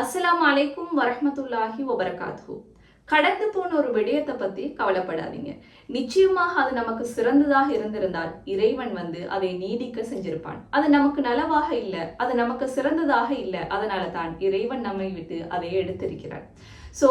அஸ்லாம் அலைக்கும் வரஹ்மத்துல்லாஹி வபரகாத்து கடந்து போன ஒரு விடயத்தை பத்தி கவலைப்படாதீங்க. நிச்சயமாக அது நமக்கு சிறந்ததாக இருந்திருந்தால் இறைவன் வந்து அதை நீடிக்க செஞ்சிருப்பான். அது நமக்கு நலவாக இல்லை அது நமக்கு சிறந்ததாக இல்லை அதனால தான் இறைவன் நம்மை விட்டு அதை எடுத்திருக்கிறான் சோ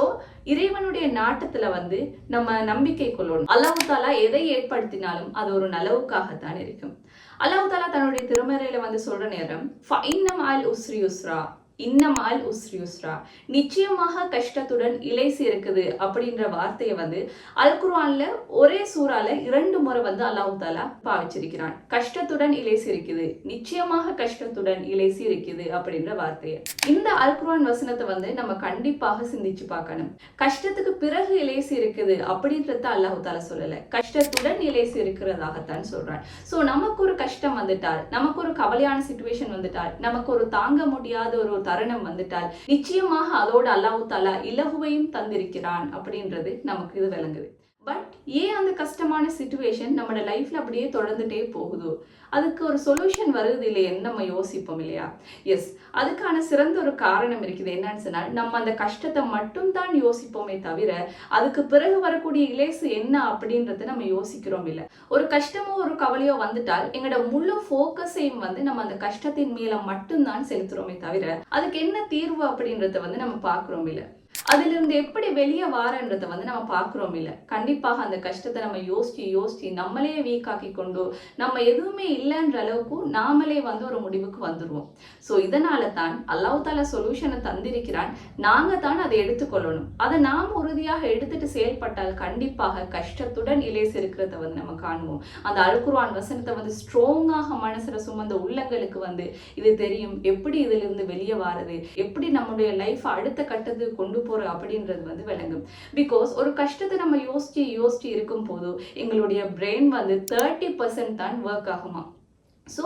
இறைவனுடைய நாட்டத்துல வந்து நம்ம நம்பிக்கை கொள்ளணும். அல்லாஹு தாலா எதை ஏற்படுத்தினாலும் அது ஒரு நலவுக்காகத்தான் இருக்கும். அல்லாஹு தாலா தன்னுடைய திருமறையில வந்து சொல்ற நேரம் ஃபைனம் ஆல் உஸ்ரி உஸ்ரா இன்னமால் உஸ்ரி உஸ்ரா. நிச்சயமாக கஷ்டத்துடன் இலைசி இருக்குது அப்படின்ற வார்த்தையை வந்து அல்குர்வான்ல ஒரே சூறால இரண்டு முறை வந்து அல்லாஹ் தாலா பாவிச்சிருக்கிறான். கஷ்டத்துடன் இலைசி இருக்குது. நிச்சயமாக கஷ்டத்துடன் இலைசி இருக்குது அப்படின்ற வார்த்தையை. இந்த அல்குர்வான் வசனத்தை வந்து நம்ம கண்டிப்பாக சிந்திச்சு பார்க்கணும். கஷ்டத்துக்கு பிறகு இலேசி இருக்குது அப்படின்றத அல்லாஹ் தாலா சொல்லல. கஷ்டத்துடன் இலேசி இருக்கிறதாகத்தான் சொல்றான். சோ நமக்கு ஒரு கஷ்டம் வந்துட்டால் நமக்கு ஒரு கவலையான சுச்சுவேஷன் வந்துட்டால் நமக்கு ஒரு தாங்க முடியாத ஒரு தருணம் வந்துட்டால் நிச்சயமாக அதோட அல்லாஹு தாலா இலகுவையும் தந்திருக்கிறான் அப்படின்றது நமக்கு இது விளங்குது. பட் ஏன் அந்த கஷ்டமான சுச்சுவேஷன் நம்மளோட லைஃப்ல அப்படியே தொடர்ந்துட்டே போகுதோ? அதுக்கு ஒரு சொல்யூஷன் வருது இல்லையேன்னு நம்ம யோசிப்போம் இல்லையா? எஸ் அதுக்கான சிறந்த ஒரு காரணம் இருக்குது. என்னன்னு சொன்னால் நம்ம அந்த கஷ்டத்தை மட்டும் தான் யோசிப்போமே தவிர அதுக்கு பிறகு வரக்கூடிய இலேசு என்ன அப்படின்றத நம்ம யோசிக்கிறோம் இல்லை. ஒரு கஷ்டமோ ஒரு கவலையோ வந்துட்டால் எங்களோட முழு ஃபோக்கஸையும் வந்து நம்ம அந்த கஷ்டத்தின் மேல மட்டும்தான் செலுத்துறோமே தவிர அதுக்கு என்ன தீர்வு அப்படின்றத வந்து நம்ம பார்க்குறோம் இல்லை. அதிலிருந்து எப்படி வெளியே வாரன்றத வந்து நம்ம பார்க்குறோம் இல்லை. கண்டிப்பாக அந்த கஷ்டத்தை நம்ம யோசிச்சு யோசிச்சு நம்மளே வீக்காக்கி கொண்டு நம்ம எதுவுமே இல்லைன்ற அளவுக்கு நாமளே வந்து ஒரு முடிவுக்கு வந்துடுவோம் ஸோ இதனால தான் அல்லாஹ் தாலா சொல்யூஷனை தந்திருக்கிறான். நாங்க தான் அதை எடுத்துக்கொள்ளணும். அதை நாம் உறுதியாக எடுத்துட்டு செயல்பட்டால் கண்டிப்பாக கஷ்டத்துடன் இலேசு இருக்கிறத வந்து நம்ம காணுவோம். அந்த அழுக்குருவான் வசனத்தை வந்து ஸ்ட்ராங்காக மனசுல சுமந்த உள்ளங்களுக்கு வந்து இது தெரியும். எப்படி இதுல இருந்து வெளியே வாரது? எப்படி நம்முடைய லைஃப் அடுத்த கட்டத்துக்கு கொண்டு போற அப்படின்றது வந்து விளங்கும். பிகாஸ் ஒரு கஷ்டத்தை நம்ம யோசிச்சு யோசிச்சு இருக்கும் போது எங்களுடைய பிரெயின் வந்து தேர்ட்டி பர்சன்ட் தான் ஒர்க் ஆகுமா ஸோ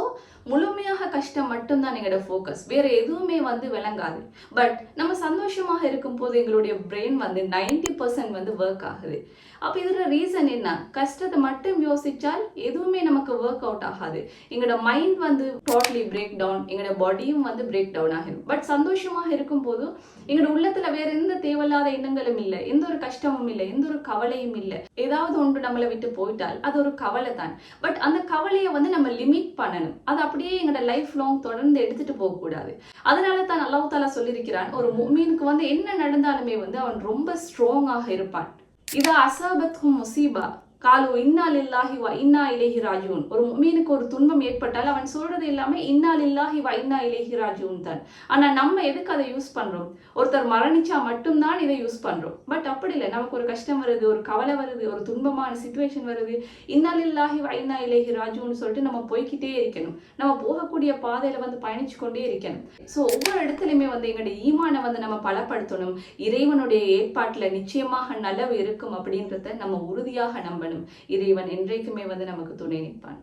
முழுமையாக கஷ்டம் மட்டும்தான் எங்களோட ஃபோக்கஸ் வேற எதுவுமே வந்து விளங்காது. பட் நம்ம சந்தோஷமாக இருக்கும் போது எங்களுடைய பிரெயின் வந்து நைன்டி பர்சன்ட் வந்து ஒர்க் ஆகுது. அப்போ இதில் ரீசன் என்ன? கஷ்டத்தை மட்டும் யோசிச்சால் எதுவுமே நமக்கு ஒர்க் அவுட் ஆகாது. எங்களோட மைண்ட் வந்து டோட்டலி பிரேக் டவுன் எங்களோட பாடியும் வந்து பிரேக் டவுன் ஆகிடும் பட் சந்தோஷமாக இருக்கும் போதும் எங்களோட உள்ளத்துல வேற எந்த தேவையில்லாத எண்ணங்களும் இல்லை. எந்த ஒரு கஷ்டமும் இல்லை. எந்த ஒரு கவலையும் இல்லை. ஏதாவது ஒன்று நம்மளை விட்டு போயிட்டால் அது ஒரு கவலை தான். பட் அந்த கவலையை வந்து நம்ம லிமிட் பண்ணணும். அது அப்படியே எங்களோட லைஃப் லாங் தொடர்ந்து எடுத்துட்டு போக கூடாது. அதனால தான் அல்லாஹ் தாலா சொல்லியிருக்கிறான் ஒரு மீனுக்கு வந்து என்ன நடந்தாலுமே வந்து அவன் ரொம்ப ஸ்ட்ராங்காக இருப்பான். إذا أصابتهم مصيبة காலு இன்னால் இல்லாஹி வ இன்னா இலேஹி ராஜூன் ஒரு மீனுக்கு ஒரு துன்பம் ஏற்பட்டால் அவன் சொல்றது எல்லாமே இன்னால் இல்லாஹி வா இன்னா இலேஹி ராஜூன் தான். ஆனால் நம்ம எதுக்கு அதை யூஸ் பண்ணுறோம் ஒருத்தர் மரணிச்சா மட்டும்தான் இதை யூஸ் பண்ணுறோம் பட் அப்படி இல்லை. நமக்கு ஒரு கஷ்டம் வருது ஒரு கவலை வருது ஒரு துன்பமான சுச்சுவேஷன் வருது. இன்னால் இல்லாஹி வா இன்னா இலேஹி ராஜூன்னு சொல்லிட்டு நம்ம போய்க்கிட்டே இருக்கணும். நம்ம போகக்கூடிய பாதையில வந்து பயணிச்சு கொண்டே இருக்கணும். ஸோ ஒவ்வொரு இடத்துலையுமே வந்து எங்களுடைய ஈமானை வந்து நம்ம பலப்படுத்தணும். இறைவனுடைய ஏற்பாட்டில் நிச்சயமாக நல்லவு இருக்கும் அப்படின்றத நம்ம உறுதியாக நம்பணும். இறைவன் என்றைக்குமே வந்து நமக்கு துணை நிற்பான்.